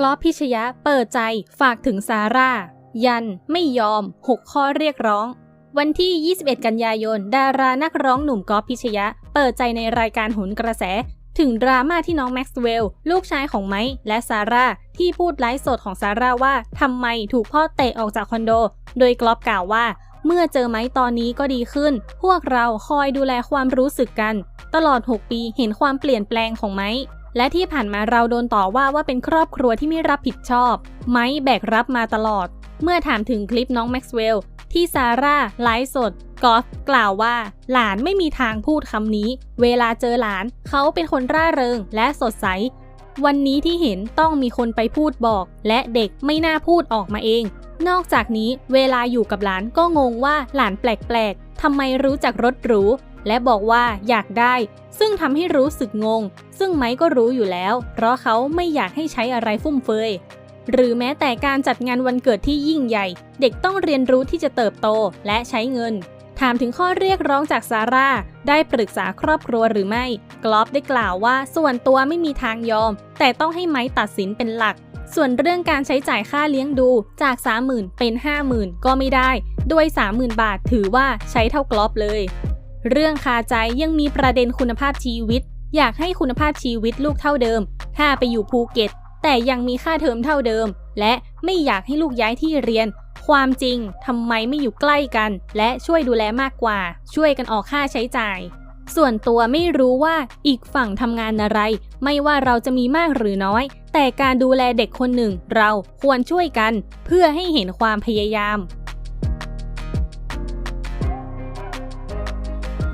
กลอฟพิชยะเปิดใจฝากถึงซาร่า ยันไม่ยอม 6 ข้อเรียกร้อง วันที่ 21 กันยายน ดารานักร้องหนุ่มกอฟพิชยะ เปิดใจในรายการหุนกระแส ถึงดราม่าที่น้องแม็กซ์เวลล์ลูกชายของไมค์และซาร่า ที่พูดไลฟ์สดของซาร่าว่าทำไมถูกพ่อเตะออกจากคอนโด โดยกลอฟกล่าวว่า เมื่อเจอไมค์ตอนนี้ก็ดีขึ้น พวกเราคอยดูแลความรู้สึกกัน ตลอด 6 ปีเห็นความเปลี่ยนแปลงของไมค์ และที่ผ่านมาเราโดนต่อว่าว่าเป็นครอบครัวที่ไม่รับผิดชอบ ไมค์แบกรับมาตลอด เมื่อถามถึงคลิปน้องแม็กซ์เวลล์ที่ซาร่าไลฟ์สดกอฟกล่าวว่า หลานไม่มีทางพูดคำนี้ เวลาเจอหลานเขาเป็นคนร่าเริงและสดใส วันนี้ที่เห็นต้องมีคนไปพูดบอก และเด็กไม่น่าพูดออกมาเอง นอกจากนี้เวลาอยู่กับหลานก็งงว่าหลานแปลกๆทำไมรู้จักรถหรู และบอกว่าอยากได้ ซึ่งทำให้รู้สึกงง ซึ่งไม้ก็รู้อยู่แล้ว เพราะเขาไม่อยากให้ใช้อะไรฟุ่มเฟือยหรือแม้แต่การจัดงานวันเกิดที่ยิ่งใหญ่ เด็กต้องเรียนรู้ที่จะเติบโตและใช้เงิน ถามถึงข้อเรียกร้องจากซาร่า ได้ปรึกษาครอบครัวหรือไม่ กลอฟได้กล่าวว่าส่วนตัวไม่มีทางยอม แต่ต้องให้ไม้ตัดสินเป็นหลัก ส่วนเรื่องการใช้จ่ายค่าเลี้ยงดูจาก 30,000 เป็น 50,000 ก็ไม่ได้ ด้วย 30,000 บาทถือว่าใช้เท่ากลอฟเลย เรื่องคาใจยังมีประเด็นคุณภาพชีวิต อยากให้คุณภาพชีวิตลูกเท่าเดิม ถ้าไปอยู่ภูเก็ต แต่ยังมีค่าเทอมเท่าเดิม และไม่อยากให้ลูกย้ายที่เรียน ความจริงทำไมไม่อยู่ใกล้กัน และช่วยดูแลมากกว่า ช่วยกันออกค่าใช้จ่าย ส่วนตัวไม่รู้ว่าอีกฝั่งทำงานอะไร ไม่ว่าเราจะมีมากหรือน้อย แต่การดูแลเด็กคนหนึ่ง เราควรช่วยกัน เพื่อให้เห็นความพยายาม